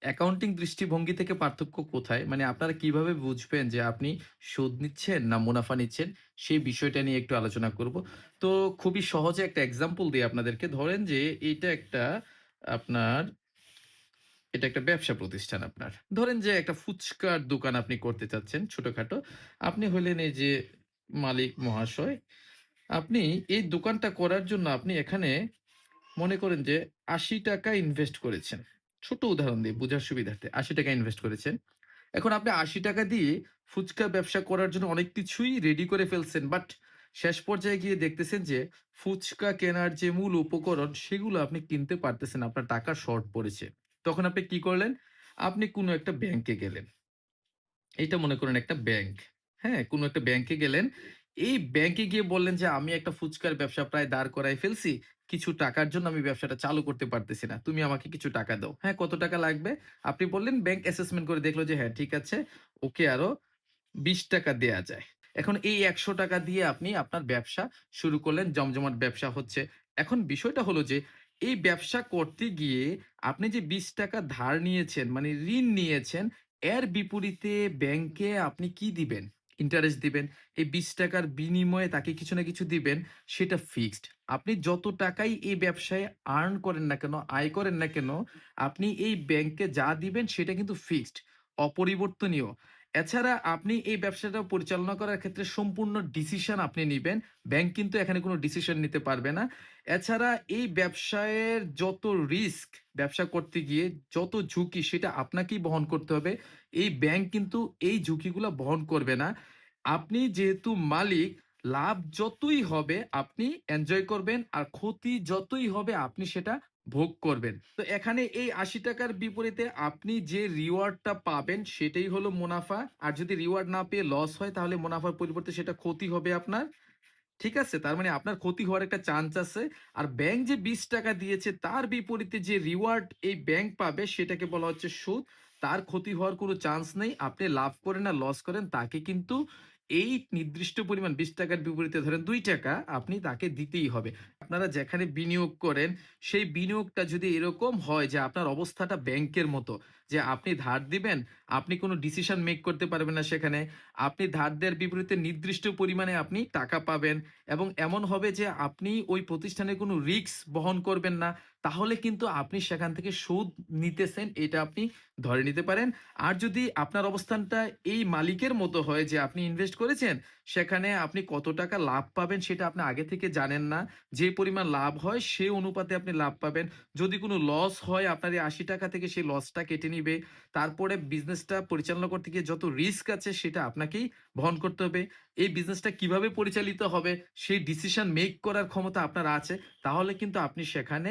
Accounting দৃষ্টিভঙ্গি থেকে পার্থক্য কোথায়? মানে আপনারা কীভাবে বুঝবেন যে আপনি সুদ নিচ্ছেন না মুনাফা নিচ্ছেন? সেই বিষয়টা নিয়ে একটু আলোচনা করব। তো খুবই সহজে একটা এক্সাম্পল দেই আপনাদেরকে। ধরেন যে এইটা একটা আপনার, এটা একটা ব্যবসা প্রতিষ্ঠান আপনার। ধরেন যে একটা ফুচকার দোকান আপনি করতে চাচ্ছেন ছোটখাটো। আপনি হলেন এই যে মালিক, মহাশয়। আপনি এই দোকানটা করার জন্য আপনি এখানে মনে করেন যে ৳৮০ ইনভেস্ট করেছেন। ছোট উদাহরণ দিয়ে বুঝার সুবিধার্থে। ৳৮০ ইনভেস্ট করেছেন। এখন আপনি ৳৮০ দিয়ে ফুচকা ব্যবসা করার জন্য অনেক কিছুই রেডি করে ফেলছেন। বাট শেষ পর্যায়ে গিয়ে দেখতেছেন যে ফুচকা কেনার যে মূল উপকরণ সেগুলো আপনি কিনতে পারতেছেন আপনার টাকা শর্ট পড়েছে। তখন আপনি কি করলেন? আপনি কোনো একটা ব্যাংকে গেলেন। এটা মনে করেন একটা ব্যাংক। হ্যাঁ? কোনো একটা ব্যাংকে গেলেন। এই ব্যাংকে গিয়ে বললেন যে, "আমি একটা ফুচকার ব্যবসা প্রায় দাঁড় করাই ফেলছি। কিছু টাকার জন্য আমি ব্যবসাটা চালু করতে পারতেছি না। তুমি আমাকে কিছু টাকা দাও।" হ্যাঁ, কত টাকা লাগবে? আপনি বললেন ব্যাংক অ্যাসেসমেন্ট করে দেখল যে হ্যাঁ, ঠিক আছে। ওকে আরও ৳20 দেয়া যায়। এখন এই ৳১০০ দিয়ে আপনি আপনার ব্যবসা শুরু করলেন। জমজমাট ব্যবসা হচ্ছে। এখন বিষয়টা হলো যে এই ব্যবসা করতে গিয়ে আপনি যে ৳20 ধার নিয়েছেন মানে ঋণ নিয়েছেন, এর বিপরীতে ব্যাংকে আপনি কি দিবেন? ইন্টারেস্ট দিবেন। এই বিশ টাকার বিনিময়ে তাকে কিছু না কিছু দিবেন, সেটা ফিক্সড। আপনি যত টাকাই এই ব্যবসায় আর্ন করেন না কেন, আয় করেন না কেন, আপনি এই ব্যাংকে যা দিবেন সেটা কিন্তু ফিক্সড, অপরিবর্তনীয়। এছাড়া আপনি এই ব্যবসাটা পরিচালনা করার ক্ষেত্রে সম্পূর্ণ ডিসিশন আপনি নিবেন। ব্যাংক কিন্তু এখানে কোনো ডিসিশন নিতে পারবে না। এছাড়া এই ব্যবসায়ের যত রিস্ক, ব্যবসা করতে গিয়ে যত ঝুঁকি সেটা আপনাকেই বহন করতে হবে। এই ব্যাংক কিন্তু এই ঝুঁকিগুলো বহন করবে না। আপনি যেহেতু মালিক, লাভ যতই হবে আপনি এনজয় করবেন আর ক্ষতি যতই হবে আপনি সেটা ভোগ করবেন। তো এখানে এই আশি টাকার বিপরীতে আপনি যে রিওয়ার্ডটা পাবেন সেটাই হলো মুনাফা। আর যদি রিওয়ার্ড না পেয়ে লস হয়, তাহলে মুনাফার পরিবর্তে সেটা ক্ষতি হবে আপনার। ঠিক আছে? তার মানে আপনার ক্ষতি হওয়ার একটা চান্স আছে। আর ব্যাংক যে ৳20 দিয়েছে, তার বিপরীতে যে রিওয়ার্ড এই ব্যাংক পাবে, সেটাকে বলা হচ্ছে সুদ। তার ক্ষতি হওয়ার কোনো চান্স নেই। আপনি লাভ করেন না লস করেন, তাকে কিন্তু এই নির্দিষ্ট পরিমাণ বিশ টাকার বিপরীতে ধরেন দুই টাকা, আপনি তাকে দিতেই হবে। আপনারা যেখানে বিনিয়োগ করেন সেই বিনিয়োগটা যদি এরকম হয় যে আপনার অবস্থাটা ব্যাংকের মতো যে আপনি ধার দিবেন, আপনি কোনো ডিসিশন মেক করতে পারবেন না সেখানে। আপনি ধার দেওয়ার বিপরীতে নির্দিষ্ট পরিমাণে আপনি টাকা পাবেন এবং এমন হবে যে আপনি ওই প্রতিষ্ঠানের কোনো রিস্ক বহন করবেন না। তাহলে কিন্তু আপনি সেখান থেকে সুদ নিতেছেন এটা আপনি ধরে নিতে পারেন। আর যদি আপনার অবস্থানটা এই মালিকের মতো হয় যে আপনি ইনভেস্ট করেছেন, সেখানে আপনি কত টাকা লাভ পাবেন সেটা আপনি আগে থেকে জানেন না। যে পরিমাণ লাভ হয়, সে অনুপাতে আপনি লাভ পাবেন। যদি কোনো লস হয়, আপনার এই ৳৮০ থেকে সেই লসটা কেটে নিবে। তারপরে বিজনেসটা পরিচালনা করতে গিয়ে যত রিস্ক আছে, সেটা আপনাকেই বহন করতে হবে। এই বিজনেসটা কীভাবে পরিচালিত হবে, সেই ডিসিশন মেক করার ক্ষমতা আপনার আছে। তাহলে কিন্তু আপনি সেখানে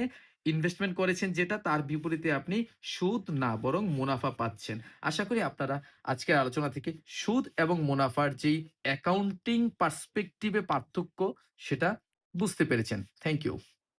ইনভেস্টমেন্ট করেছেন, যেটা তার বিপরীতে আপনি সুদ না, বরং মুনাফা পাচ্ছেন। আশা করি আপনারা আজকের আলোচনা থেকে সুদ এবং মুনাফার যেই অ্যাকাউন্টিং পার্সপেক্টিভ পার্থক্য, সেটা বুঝতে পেরেছেন। Thank you.